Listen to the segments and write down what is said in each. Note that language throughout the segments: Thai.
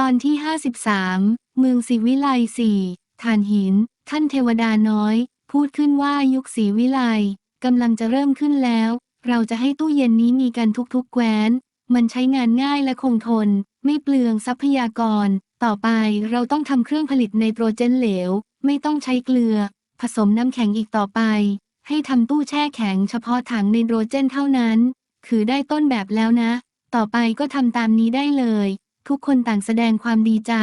ตอนที่ 53 เมืองศรีวิไลสี่ฐานหิน ท่านเทวดาน้อย พูดขึ้นว่ายุคศรีวิไลกำลังจะเริ่มขึ้นแล้ว เราจะให้ตู้เย็นนี้มีกันทุกๆแคว้น มันใช้งานง่ายและคงทน ไม่เปลืองทรัพยากร ต่อไปเราต้องทำเครื่องผลิตไนโตรเจนเหลว ไม่ต้องใช้เกลือ ผสมน้ำแข็งอีกต่อไป ให้ทำตู้แช่แข็งเฉพาะถังไนโตรเจนเท่านั้น คือได้ต้นแบบแล้วนะ ต่อไปก็ทำตามนี้ได้เลย ทุกคนต่างแสดงความดีใจ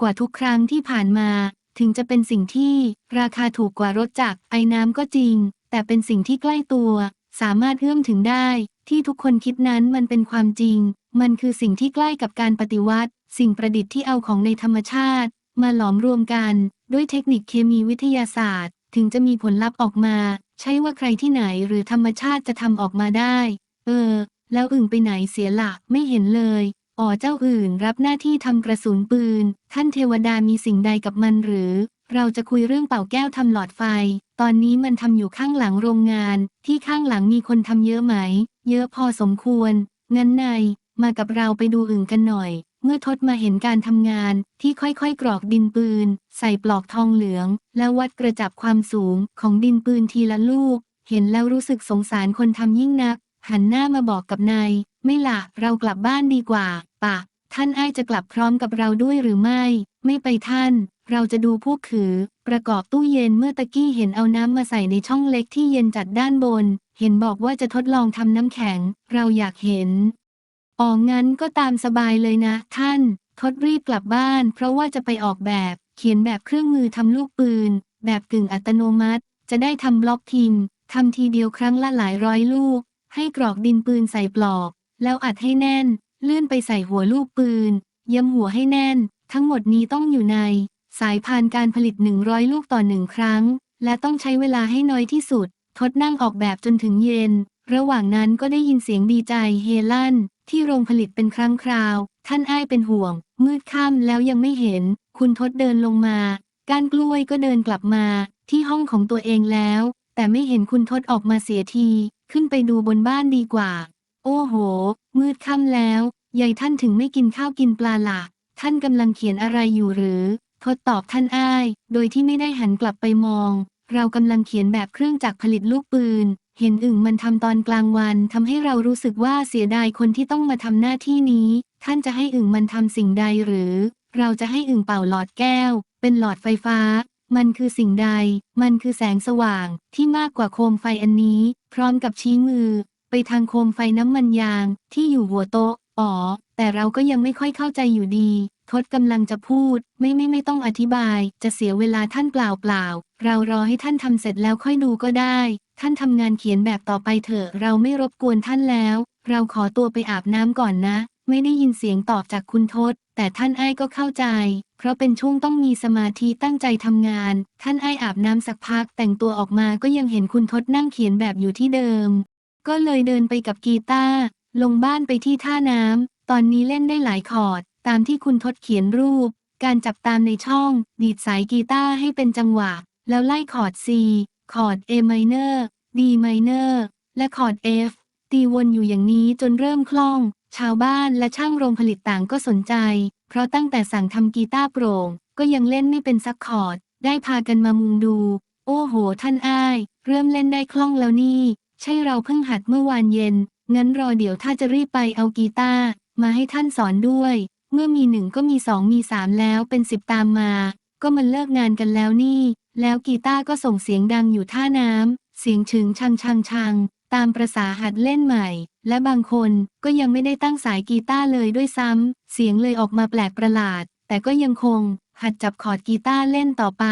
กว่าทุกครั้งที่ผ่านมา ถึงจะเป็นสิ่งที่ราคาถูกกว่ารถจักรไอ้น้ำก็จริง แต่เป็นสิ่งที่ใกล้ตัว สามารถเอื้อมถึงได้ ที่ทุกคนคิดนั้นมันเป็นความจริง มันคือสิ่งที่ใกล้กับการปฏิวัติ สิ่งประดิษฐ์ที่เอาของในธรรมชาติ มาหลอมรวมกัน ด้วยเทคนิคเคมีวิทยาศาสตร์ ถึงจะมีผลลัพธ์ออกมา ใช่ว่าใครที่ไหนหรือธรรมชาติจะทำออกมาได้ เออ แล้วอึ่งไปไหนเสียละไม่เห็นเลย อ๋อเจ้าอื่นรับหน้าที่ทำกระสุนปืน ท่านเทวดามีสิ่งใดกับมันหรือ เราจะคุยเรื่องเป่าแก้วทำหลอดไฟ ตอนนี้มันทำอยู่ข้างหลังโรงงาน ที่ข้างหลังมีคนทำเยอะไหม เยอะพอสมควร งั้นนายมากับเราไปดูอึ่งกันหน่อย เมื่อทศมาเห็นการทำงานที่ค่อยๆ กรอกดินปืน ใส่ปลอกทองเหลือง แล้ววัดกระจับความสูงของดินปืนทีละลูก เห็นแล้วรู้สึกสงสารคนทำยิ่งนัก หันหน้ามาบอกกับนาย ไม่ล่ะเรากลับบ้านดีกว่า ปะ ท่านไอ้ายจะกลับพร้อมกับเราด้วยหรือไม่ ไม่ไปท่าน เราจะดูพวกขือ ประกอบตู้เย็นเมื่อตะกี้เห็นเอาน้ำมาใส่ในช่องเล็กที่เย็นจัดด้านบน เห็นบอกว่าจะทดลองทำน้ำแข็ง เราอยากเห็นอ๋องั้นก็ตามสบายเลยนะ ท่านทดรีบกลับบ้าน เพราะว่าจะไปออกแบบ เขียนแบบเครื่องมือทำลูกปืน แบบกึ่งอัตโนมัติ จะได้ทำบล็อกทิมทำทีเดียวครั้งละหลายร้อยลูก ให้กรอกดินปืนใส่ปลอก แล้วอัดให้แน่น เลื่อนไปใส่หัวลูกปืนย้ำหัวให้แน่น ทั้งหมดนี้ต้องอยู่ใน สายพานการผลิต 100 ลูกต่อหนึ่งครั้ง และต้องใช้เวลาให้น้อยที่สุด ทดนั่งออกแบบจนถึงเย็น ระหว่างนั้นก็ได้ยินเสียงดีใจเฮลั่น ที่โรงผลิตเป็นครั้งคราว ท่านอ้ายเป็นห่วง มืดค่ำแล้วยังไม่เห็น คุณทดเดินลงมา กานกล้วยก็เดินกลับมา ที่ห้องของตัวเองแล้ว แต่ไม่เห็นคุณทดออกมาเสียที ขึ้นไปดูบนบ้านดีกว่า โอ้โห มืดค่ำแล้วยายท่านถึงไม่กินข้าวกินปลาละท่านกำลังเขียนอะไรอยู่หรือทดตอบท่านอ้าย โดยที่ไม่ได้หันกลับไปมอง เรากำลังเขียนแบบเครื่องจักรผลิตลูกปืน เห็นอึ่งมันทำตอนกลางวันทำให้เรารู้สึกว่าเสียดายคนที่ต้องมาทำหน้าที่นี้ ท่านจะให้อึ่งมันทำสิ่งใดหรือ เราจะให้อึ่งเป่าหลอดแก้ว เป็นหลอดไฟฟ้า มันคือสิ่งใด มันคือแสงสว่างที่มากกว่าโคมไฟอันนี้ พร้อมกับชี้มือ ไปทางโคมไฟน้ำมันยาง ที่อยู่หัวโต๊ะ อ๋อ แต่เราก็ยังไม่ค่อยเข้าใจอยู่ดี ทศกำลังจะพูด ไม่ไม่ไม่ต้องอธิบาย จะเสียเวลาท่านเปล่าเปล่า เรารอให้ท่านทำเสร็จแล้วค่อยดูก็ได้ ท่านทำงานเขียนแบบต่อไปเถอะ เราไม่รบกวนท่านแล้ว เราขอตัวไปอาบน้ำก่อนนะ ไม่ได้ยินเสียงตอบจากคุณทศ แต่ท่านไอ้ก็เข้าใจ เพราะเป็นช่วงต้องมีสมาธิตั้งใจทำงาน ท่านไอ้อาบน้ำสักพัก แต่งตัวออกมาก็ยังเห็นคุณทศนั่งเขียนแบบอยู่ที่เดิม ก็เลยเดินไปกับกีตาร์ลงบ้านไปที่ท่าน้ำ ตอนนี้เล่นได้หลายคอร์ด ตามที่คุณทศเขียนรูป การจับตามในช่อง ดีดสายกีตาร์ให้เป็นจังหวะ แล้วไล่คอร์ด C คอร์ด A minor D minor และคอร์ด F ตีวนอยู่อย่างนี้จนเริ่มคล่อง ชาวบ้านและช่างโรงผลิตต่างก็สนใจ เพราะตั้งแต่สั่งทำกีตาร์โปร่ง ก็ยังเล่นไม่เป็นสักคอร์ด ได้พากันมามุงดู โอ้โห ท่านอ้าย เริ่มเล่นได้คล่องแล้วนี่ ใช่เราเพิ่งหัดเมื่อวานเย็น งั้นรอเดี๋ยวถ้าจะรีบไปเอากีตาร์มาให้ท่านสอนด้วย เมื่อมีหนึ่งก็มีสองมีสามแล้วเป็นสิบตามมา ก็มันเลิกงานกันแล้วนี่ แล้วกีตาร์ก็ส่งเสียงดังอยู่ท่าน้ำเสียงฉึงชังชังชังตามประษาหัดเล่นใหม่ และบางคนก็ยังไม่ได้ตั้งสายกีตาร์เลยด้วยซ้ำ เสียงเลยออกมาแปลกประหลาด แต่ก็ยังคงหัดจับคอร์ดกีตาร์เล่นต่อไป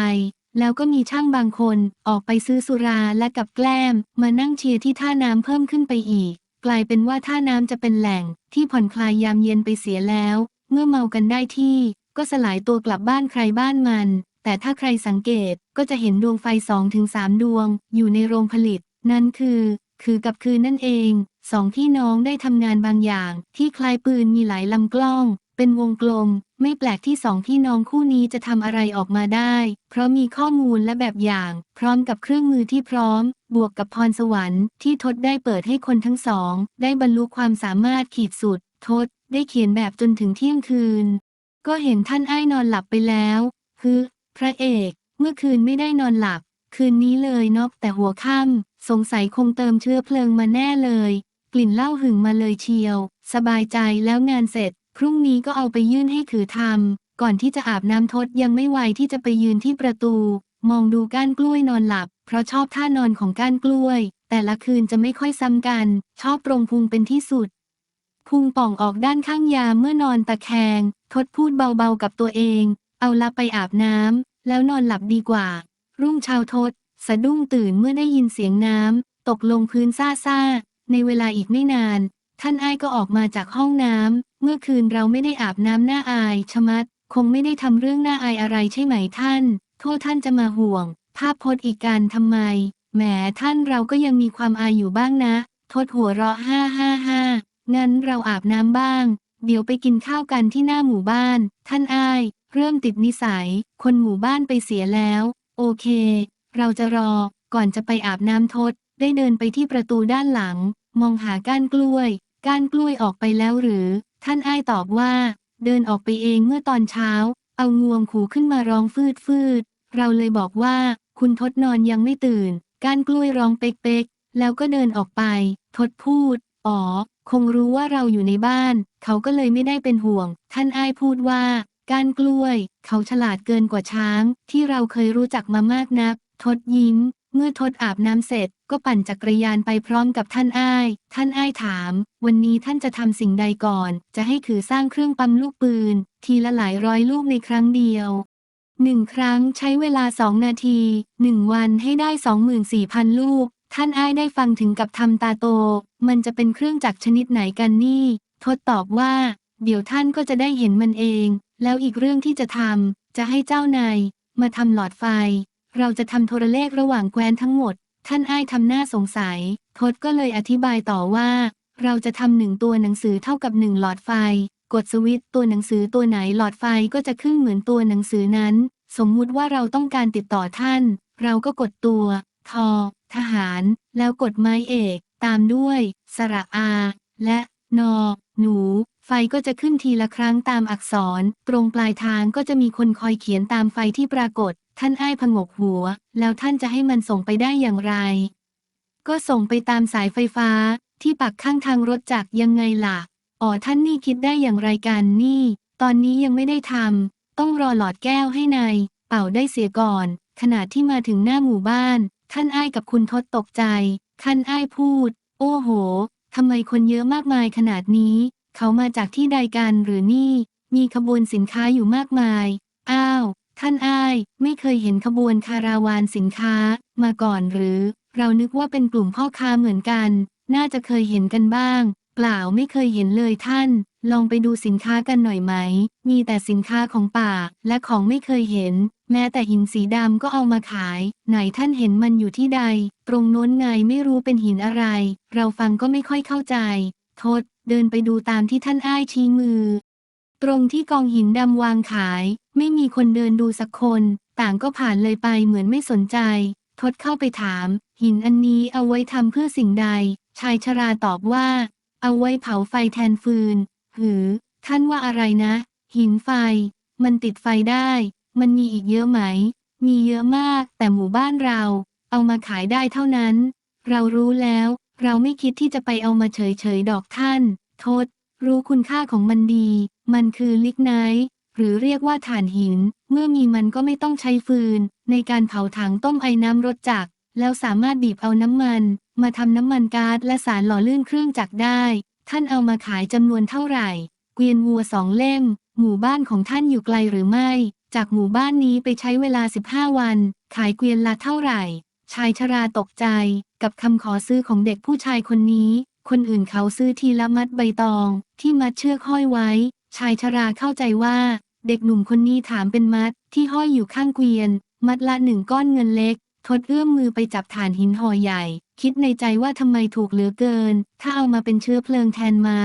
แล้วก็มีช่างบางคนออกไปซื้อสุราและกับแกล้ม มานั่งเชียร์ที่ท่าน้ำเพิ่มขึ้นไปอีก กลายเป็นว่าท่าน้ำจะเป็นแหล่ง ที่ผ่อนคลายยามเย็นไปเสียแล้ว เมื่อเมากันได้ที่ ก็สลายตัวกลับบ้านใครบ้านมัน แต่ถ้าใครสังเกตก็จะเห็นดวงไฟสองถึงสามดวง อยู่ในโรงผลิต นั่นคือ คือกับคืนนั่นเองสองพี่น้องได้ทำงานบางอย่าง ที่คล้ายปืนมีหลายลำกล้อง เป็นวงกลม ไม่แปลกที่สองพี่น้องคู่นี้จะทำอะไรออกมาได้ เพราะมีข้อมูลและแบบอย่าง พร้อมกับเครื่องมือที่พร้อม บวกกับพรสวรรค์ที่ทดได้เปิดให้คนทั้งสอง ได้บรรลุความสามารถขีดสุดทดได้เขียนแบบจนถึงเที่ยงคืน ก็เห็นท่านไอ้นอนหลับไปแล้วฮึพระเอก เมื่อคืนไม่ได้นอนหลับ คืนนี้เลยนอกแต่หัวค่ำสงสัยคงเติมเชื้อเพลิงมาแน่เลย กลิ่นเหล้าหึงมาเลยเชียว สบายใจแล้วงานเสร็จ พรุ่งนี้ก็เอาไปยื่นให้ขือทำก่อนที่จะอาบน้ำทดยังไม่ไวที่จะไปยืนที่ประตู มองดูก้านกล้วยนอนหลับ เพราะชอบท่านอนของก้านกล้วย แต่ละคืนจะไม่ค่อยซ้ำกัน ชอบตรงพุงเป็นที่สุด พุงป่องออกด้านข้างยาเมื่อนอนตะแคง ทดพูดเบาๆกับตัวเอง เอาละไปอาบน้ำแล้วนอนหลับดีกว่า รุ่งเช้าทด สะดุ้งตื่นเมื่อได้ยินเสียงน้ำตกลงพื้นซ่าซ่าๆในเวลาอีกไม่นาน ท่านอ้ายก็ออกมาจากห้องน้ำ เมื่อคืนเราไม่ได้อาบน้ำหน้าอายชะมัด คงไม่ได้ทำเรื่องหน่าอายอะไรใช่ไหมท่าน โทษท่านจะมาห่วง ภาพพจน์อีกการทำไม แหมท่านเราก็ยังมีความอายอยู่บ้างนะทษหัวเราะห้าห้าห้างั้นเราอาบน้ำบ้าง เดี๋ยวไปกินข้าวกันที่หน้าหมู่บ้าน ท่านอาย เริ่มติดนิสัย คนหมู่บ้านไปเสียแล้ว โอเค เราจะรอ ก่อนจะไปอาบน้ำทด ได้เดินไปที่ประตูด้านหลัง มองหาก้านกล้วย ก้านกล้วยออกไปแล้วหรือ ท่านอ้ายตอบว่า เดินออกไปเองเมื่อตอนเช้า เอางวงขู่ขึ้นมาร้องฟืดฟืด เราเลยบอกว่า คุณทดนอนยังไม่ตื่น ก้านกล้วยร้องเป๊กๆแล้วก็เดินออกไป ทดพูด อ๋อ คงรู้ว่าเราอยู่ในบ้าน เขาก็เลยไม่ได้เป็นห่วง ท่านอ้ายพูดว่า ก้านกล้วย เขาฉลาดเกินกว่าช้าง ที่เราเคยรู้จักมามากนัก ทดยิ้ม เมื่อทดอาบน้ำเสร็จ ก็ปั่นจักรยานไปพร้อมกับท่านอ้าย ท่านอ้ายถาม วันนี้ท่านจะทำสิ่งใดก่อน จะให้ขือสร้างเครื่องปั๊มลูกปืน ทีละหลายร้อยลูกในครั้งเดียวหนึ่งครั้งใช้เวลาสองนาทีหนึ่งวันให้ได้สองหมื่นสี่พันลูก ท่านอ้ายได้ฟังถึงกับทำตาโต มันจะเป็นเครื่องจักรชนิดไหนกันนี่ ทดตอบว่า เดี๋ยวท่านก็จะได้เห็นมันเอง แล้วอีกเรื่องที่จะทำจะให้เจ้านายมาทำหลอดไฟ เราจะทำโทรเลขระหว่างแคว้นทั้งหมด ท่านอ้ายทำหน้าสงสัย ทศก็เลยอธิบายต่อว่า เราจะทำหนึ่งตัวหนังสือเท่ากับหนึ่งหลอดไฟ กดสวิตตัวหนังสือตัวไหนหลอดไฟก็จะขึ้นเหมือนตัวหนังสือนั้น สมมุติว่าเราต้องการติดต่อท่าน เราก็กดตัว ทอ ทหาร แล้วกดไม้เอก ตามด้วย สระอา และนอ หนู ไฟก็จะขึ้นทีละครั้งตามอักษร ตรงปลายทางก็จะมีคนคอยเขียนตามไฟที่ปรากฏ ท่านอ้ายผงกหัว แล้วท่านจะให้มันส่งไปได้อย่างไร ก็ส่งไปตามสายไฟฟ้าที่ปักข้างทางรถจักรยังไงล่ะ อ๋อท่านนี่คิดได้อย่างไรกันนี่ ตอนนี้ยังไม่ได้ทำต้องรอหลอดแก้วให้นายเป่าได้เสียก่อน ขณะที่มาถึงหน้าหมู่บ้าน ท่านอ้ายกับคุณทศตกใจท่านอ้ายพูด โอ้โหทำไมคนเยอะมากมายขนาดนี้ เขามาจากที่ใดกันหรือนี่ มีขบวนสินค้าอยู่มากมาย อ้าว ท่านอ้าย ไม่เคยเห็นขบวนคาราวานสินค้า มาก่อนหรือ เรานึกว่าเป็นกลุ่มพ่อค้าเหมือนกัน น่าจะเคยเห็นกันบ้าง เปล่าไม่เคยเห็นเลยท่าน ลองไปดูสินค้ากันหน่อยไหม มีแต่สินค้าของป่า และของไม่เคยเห็น แม้แต่หินสีดำก็เอามาขาย ไหนท่านเห็นมันอยู่ที่ใด ตรงโน้นไงไม่รู้เป็นหินอะไร เราฟังก็ไม่ค่อยเข้าใจ ทศ เดินไปดูตามที่ท่านอ้ายชี้มือ ตรงที่กองหินดำวางขาย ไม่มีคนเดินดูสักคน ต่างก็ผ่านเลยไปเหมือนไม่สนใจทศเข้าไปถาม หินอันนี้เอาไว้ทำเพื่อสิ่งใด ชายชราตอบว่า เอาไว้เผาไฟแทนฟืน หือ ท่านว่าอะไรนะ หินไฟ มันติดไฟได้ มันมีอีกเยอะไหม มีเยอะมาก แต่หมู่บ้านเรา เอามาขายได้เท่านั้น เรารู้แล้ว เราไม่คิดที่จะไปเอามาเฉยๆดอกท่าน โทษ รู้คุณค่าของมันดี มันคือลิกไนท์หรือเรียกว่าถ่านหิน เมื่อมีมันก็ไม่ต้องใช้ฟืน ในการเผาถังต้มไอ้น้ำรถจักรแล้วสามารถบีบเอาน้ำมัน มาทำน้ำมันก๊าซและสารหล่อลื่นเครื่องจักรได้ ท่านเอามาขายจำนวนเท่าไหร่ เกวียนวัวสองเล่ม หมู่บ้านของท่านอยู่ไกลหรือไม่ จากหมู่บ้านนี้ไปใช้เวลา 15 วัน ขายเกวียนละเท่าไหร่ ชายชราตกใจ กับคำขอซื้อของเด็กผู้ชายคนนี้ คนอื่นเขาซื้อทีละมัดใบตอง ที่มัดเชือกห้อยไว้ ชายชราเข้าใจว่า เด็กหนุ่มคนนี้ถามเป็นมัดที่ห้อยอยู่ข้างเกวียน มัดละหนึ่งก้อนเงินเล็ก ทดเอื้อมมือไปจับฐานหินห่อใหญ่ คิดในใจว่าทำไมถูกเหลือเกิน ถ้าเอามาเป็นเชื้อเพลิงแทนไม้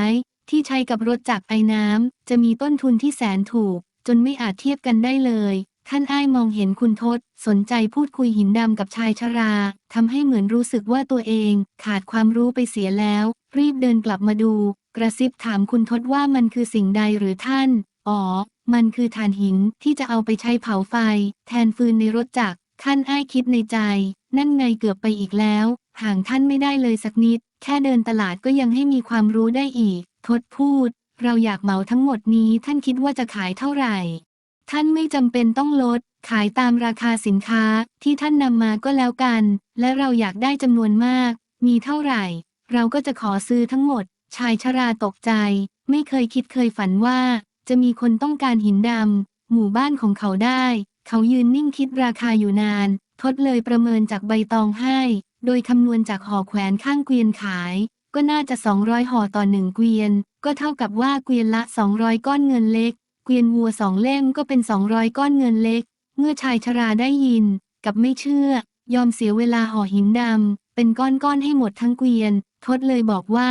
ที่ใช้กับรถจักรไอ้น้ำจะมีต้นทุนที่แสนถูก จนไม่อาจเทียบกันได้เลย ท่านอ้ายมองเห็นคุณทศ สนใจพูดคุยหินดำกับชายชราทำให้เหมือนรู้สึกว่าตัวเอง ขาดความรู้ไปเสียแล้ว รีบเดินกลับมาดู กระซิบถามคุณทศว่ามันคือสิ่งใดหรือท่าน อ๋อ มันคือถ่านหินที่จะเอาไปใช้เผาไฟ แทนฟืนในรถจักรท่านอ้ายคิดในใจ นั่นไงเกือบไปอีกแล้ว ห่างท่านไม่ได้เลยสักนิด แค่เดินตลาดก็ยังให้มีความรู้ได้อีกทดพูด เราอยากเหมาทั้งหมดนี้ท่านคิดว่าจะขายเท่าไหร่ ท่านไม่จำเป็นต้องลด ขายตามราคาสินค้าที่ท่านนำมาก็แล้วกัน และเราอยากได้จำนวนมาก มีเท่าไหร่ เราก็จะขอซื้อทั้งหมด ชายชราตกใจ ไม่เคยคิดเคยฝันว่า จะมีคนต้องการหินดำหมู่บ้านของเขาได้ เขายืนนิ่งคิดราคาอยู่นาน ทดเลยประเมินจากใบตองให้ โดยคำนวณจากห่อแขวนข้างเกวียนขาย ก็น่าจะ 200ห่อต่อหนึ่งเกวียน ก็เท่ากับว่าเกวียนละ 200 ก้อนเงินเล็กเก วียนวัวสองเล่มก็เป็น200ก้อนเงินเล็ก เมื่อชายชราได้ยิน กับไม่เชื่อ ยอมเสียเวลาห่อหินดำ เป็นก้อนๆให้หมดทั้งเกวียน ทดเลยบอกว่า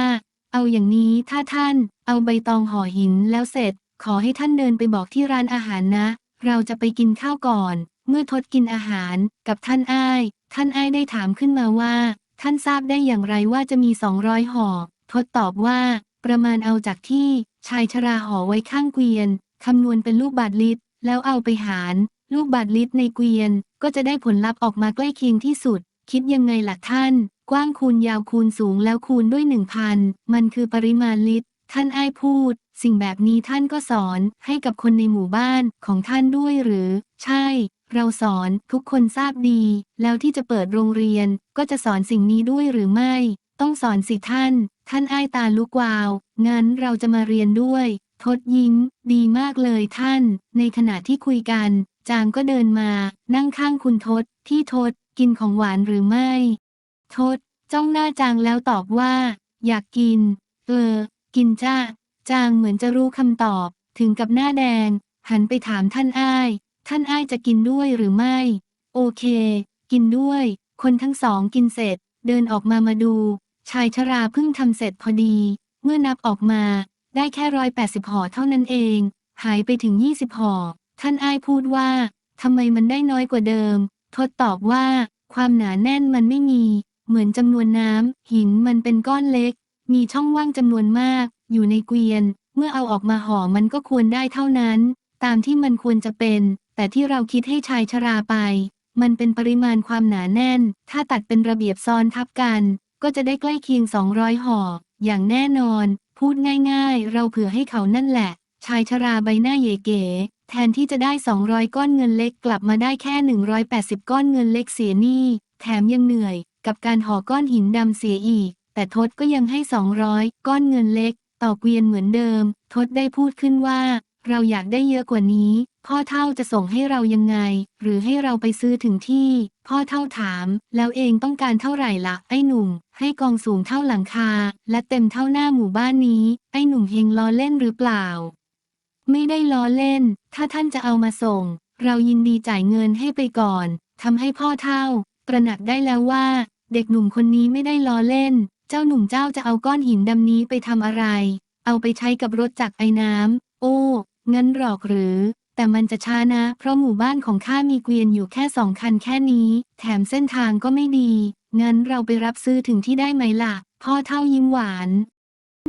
เอาอย่างนี้ถ้าท่าน เอาใบตองห่อหินแล้วเสร็จ ขอให้ท่านเดินไปบอกที่ร้านอาหารนะ เราจะไปกินข้าวก่อน เมื่อทดกินอาหาร กับท่านอ้าย ท่านอ้ายได้ถามขึ้นมาว่า ท่านทราบได้อย่างไรว่าจะมี200ห่อ ทดตอบว่า ประมาณเอาจากที่ชายชราห่อไว้ข้างเกวียน คำนวณเป็นลูกบาทลิตร แล้วเอาไปหาร ลูกบาทลิตรในเกวียน ก็จะได้ผลลัพธ์ออกมาใกล้เคียงที่สุด คิดยังไงล่ะท่าน กว้างคูณยาวคูณสูงแล้วคูณด้วยหนึ่งพันมันคือปริมาณลิตร ท่านอ้ายพูด สิ่งแบบนี้ท่านก็สอนให้กับคนในหมู่บ้านของท่านด้วยหรือ ใช่ เราสอนทุกคนทราบดี แล้วที่จะเปิดโรงเรียน ก็จะสอนสิ่งนี้ด้วยหรือไม่ ต้องสอนสิท่าน ท่านอ้ายตาลุกวาว งั้นเราจะมาเรียนด้วย ทดยิ้ม ดีมากเลยท่าน ในขณะที่คุยกัน จางก็เดินมา นั่งข้างคุณทศ ที่ทศ กินของหวานหรือไม่ ทศ จ้องหน้าจางแล้วตอบว่า อยากกิน เออ กินจ้า จางเหมือนจะรู้คำตอบ ถึงกับหน้าแดง หันไปถามท่านอ้าย ท่านอ้ายจะกินด้วยหรือไม่ โอเค กินด้วย คนทั้งสองกินเสร็จ เดินออกมามาดู ชายชราเพิ่งทำเสร็จพอดี เมื่อนับออกมา ได้แค่ร้อยแปดสิบห่อเท่านั้นเอง หายไปถึงยี่สิบห่อ ท่านอ้ายพูดว่าทำไมมันได้น้อยกว่าเดิม ทดตอบว่า ความหนาแน่นมันไม่มี เหมือนจำนวนน้ำหินมันเป็นก้อนเล็ก มีช่องว่างจำนวนมาก อยู่ในเกวียน เมื่อเอาออกมาห่อมันก็ควรได้เท่านั้น ตามที่มันควรจะเป็น แต่ที่เราคิดให้ชายชราไป มันเป็นปริมาณความหนาแน่น ถ้าตัดเป็นระเบียบซ้อนทับกัน ก็จะได้ใกล้เคียง 200 ห่อ อย่างแน่นอน พูดง่ายๆ เราเผื่อให้เขานั่นแหละ ชายชราใบหน้าเยเก๋ แทนที่จะได้ 200 ก้อนเงินเล็กกลับมาได้แค่ 180 ก้อนเงินเล็กเสียหนี้แถมยังเหนื่อย กับการห่อก้อนหินดำเสียอีก แต่ทศก็ยังให้ 200 ก้อนเงินเล็ก ต่อเกวียนเหมือนเดิม ทศได้พูดขึ้นว่า เราอยากได้เยอะกว่านี้ พ่อเท่าจะส่งให้เรายังไง หรือให้เราไปซื้อถึงที่ พ่อเท่าถาม แล้วเองต้องการเท่าไหร่ละไอ้หนุ่ม ให้กองสูงเท่าหลังคา และเต็มเท่าหน้าหมู่บ้านนี้ ไอ้หนุ่มเฮงล้อเล่นหรือเปล่า ไม่ได้ล้อเล่น ถ้าท่านจะเอามาส่ง เรายินดีจ่ายเงินให้ไปก่อนทำให้พ่อเท่า ตระหนักได้แล้วว่า เด็กหนุ่มคนนี้ไม่ได้ล้อเล่น เจ้าหนุ่มเจ้าจะเอาก้อนหินดำนี้ไปทำอะไร เอาไปใช้กับรถจักรไอ้น้ำโอ้ งั้นหรอกหรือ แต่มันจะช้านะ เพราะหมู่บ้านของข้ามีเกวียนอยู่แค่สองคันแค่นี้ แถมเส้นทางก็ไม่ดี งั้นเราไปรับซื้อถึงที่ได้ไหมล่ะ พ่อเท่ายิ้มหวาน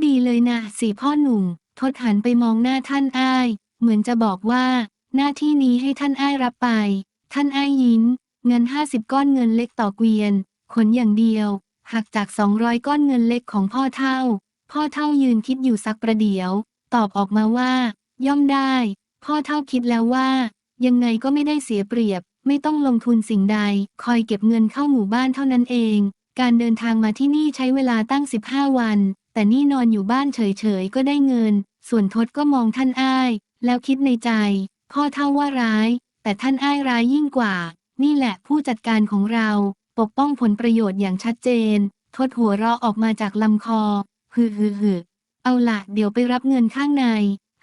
ดีเลยนะสิพ่อหนุ่ม ทดหันไปมองหน้าท่านอ้าย เหมือนจะบอกว่า หน้าที่นี้ให้ท่านอ้ายรับไป ท่านอ้ายยิ้ม เงินห้าสิบก้อนเงินเล็กต่อเกวียน ขนอย่างเดียว หักจากสองร้อยก้อนเงินเล็กของพ่อเท่า พ่อเท่ายืนคิดอยู่สักประเดี๋ยว ตอบออกมาว่า ย่อมได้ พ่อเท่าคิดแล้วว่า ยังไงก็ไม่ได้เสียเปรียบ ไม่ต้องลงทุนสิ่งใด คอยเก็บเงินเข้าหมู่บ้านเท่านั้นเอง การเดินทางมาที่นี่ใช้เวลาตั้ง 15 วัน แต่นี่นอนอยู่บ้านเฉยๆ ก็ได้เงิน ส่วนทศก็มองท่านอ้าย แล้วคิดในใจ พ่อเท่าว่าร้าย แต่ท่านอ้ายร้ายยิ่งกว่า นี่แหละผู้จัดการของเรา ปกป้องผลประโยชน์อย่างชัดเจน ทดหัวเราะออกมาจากลำคอฮึฮึฮึเอาละเดี๋ยวไปรับเงินข้างใน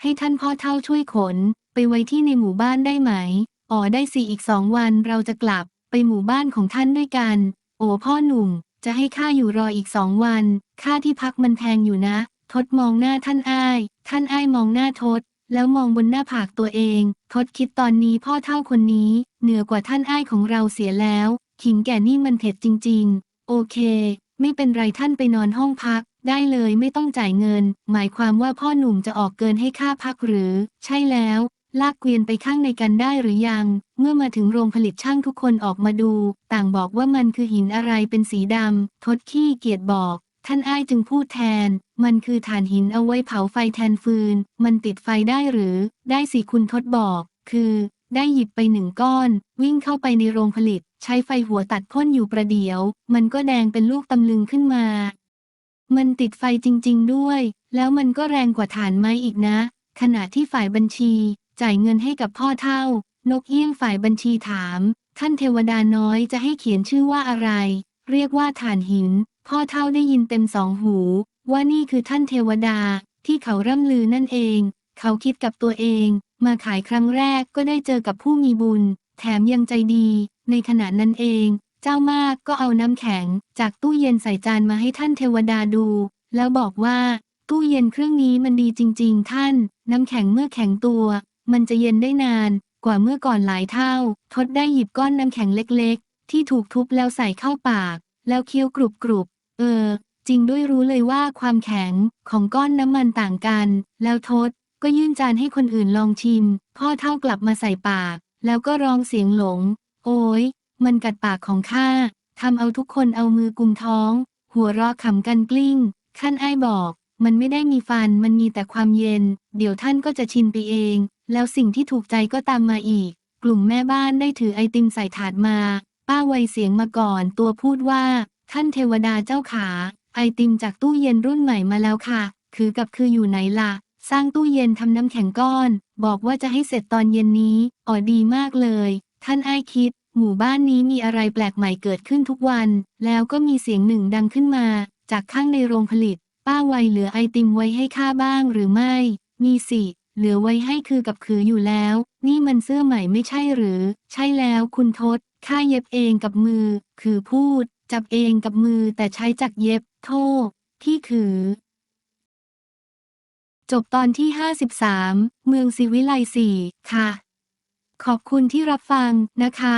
ให้ท่านพ่อเท่าช่วยขน ไปไว้ที่ในหมู่บ้านได้ไหม อ๋อได้สิอีกสองวันเราจะกลับไปหมู่บ้านของท่านด้วยกัน โอ้พ่อหนุ่ม จะให้ข้าอยู่รออีกสองวัน ค่าที่พักมันแพงอยู่นะ ทดมองหน้าท่านอ้าย ท่านอ้ายมองหน้าทศแล้วมองบนหน้าผากตัวเองทศคิดตอนนี้พ่อเท่าคนนี้ เหนือกว่าท่านอ้ายของเราเสียแล้วขิงแก่นี่มันเผ็ดจริง ๆ โอเค ไม่เป็นไรท่านไปนอนห้องพัก ได้เลยไม่ต้องจ่ายเงิน หมายความว่าพ่อหนุ่มจะออกเกินให้ค่าพักหรือ ใช่แล้ว ลากเกวียนไปข้างในกันได้หรือยัง เมื่อมาถึงโรงผลิตช่างทุกคนออกมาดู ต่างบอกว่ามันคือหินอะไรเป็นสีดำทดขี้เกียจบอก ท่านอ้ายจึงพูดแทน มันคือถ่านหินเอาไว้เผาไฟแทนฟืน มันติดไฟได้หรือ ได้สิคุณทดบอก คือ ได้หยิบไปหนึ่งก้อน วิ่งเข้าไปในโรงผลิตใช้ไฟหัวตัดพ่นอยู่ประเดี๋ยว มันก็แดงเป็นลูกตำลึงขึ้นมา มันติดไฟจริง ๆ ด้วย แล้วมันก็แรงกว่าฐานไม้อีกนะ ขณะที่ฝ่ายบัญชี จ่ายเงินให้กับพ่อเท่า นกเอี้ยงฝ่ายบัญชีถาม ท่านเทวดาน้อยจะให้เขียนชื่อว่าอะไร เรียกว่าฐานหิน พ่อเท่าได้ยินเต็มสองหู ว่านี่คือท่านเทวดาที่เขาร่ำลือนั่นเอง เขาคิดกับตัวเอง มาขายครั้งแรกก็ได้เจอกับผู้มีบุญ แถมยังใจดี ในขณะนั้นเอง เจ้ามากก็เอาน้ำแข็งจากตู้เย็นใส่จานมาให้ท่านเทวดาดู แล้วบอกว่า ตู้เย็นเครื่องนี้มันดีจริง ๆ ท่าน น้ำแข็งเมื่อแข็งตัว มันจะเย็นได้นานกว่าเมื่อก่อนหลายเท่า ทดได้หยิบก้อนน้ำแข็งเล็ก ๆ ที่ถูกทุบแล้วใส่เข้าปาก แล้วเคี้ยวกรุบกรุบๆเออ จริงด้วยรู้เลยว่าความแข็งของก้อนน้ำมันต่างกัน แล้วทศก็ยื่นจานให้คนอื่นลองชิม พ่อเท่ากลับมาใส่ปาก แล้วก็ร้องเสียงหลง โอ้ย มันกัดปากของข้าทำเอาทุกคนเอามือกุมท้อง หัวเราะขำกันกลิ้ง ขั้นไอ้บอก มันไม่ได้มีฟันมันมีแต่ความเย็น เดี๋ยวท่านก็จะชินไปเอง แล้วสิ่งที่ถูกใจก็ตามมาอีก กลุ่มแม่บ้านได้ถือไอติมใส่ถาดมา ป้าไวเสียงมาก่อน ตัวพูดว่า ท่านเทวดาเจ้าขา ไอติมจากตู้เย็นรุ่นใหม่มาแล้วค่ะ คือกับคืออยู่ไหนล่ะ สร้างตู้เย็นทำน้ำแข็งก้อน บอกว่าจะให้เสร็จตอนเย็นนี้อ๋อดีมากเลย ท่านไอ้คิด หมู่บ้านนี้มีอะไรแปลกใหม่เกิดขึ้นทุกวัน แล้วก็มีเสียงหนึ่งดังขึ้นมา จากข้างในโรงผลิต ป้าไวยเหลือไอติมไว้ให้ข้าบ้างหรือไม่ มีสิ เหลือไว้ให้คือกับคืออยู่แล้ว นี่มันเสื้อใหม่ไม่ใช่หรือ ใช่แล้วคุณทศข้าเย็บเองกับมือ คือพูด จับเองกับมือแต่ใช้จักรเย็บ โทษที่คือ จบตอนที่ 53 เมืองศิวิไลสี่ค่ะ ขอบคุณที่รับฟังนะคะ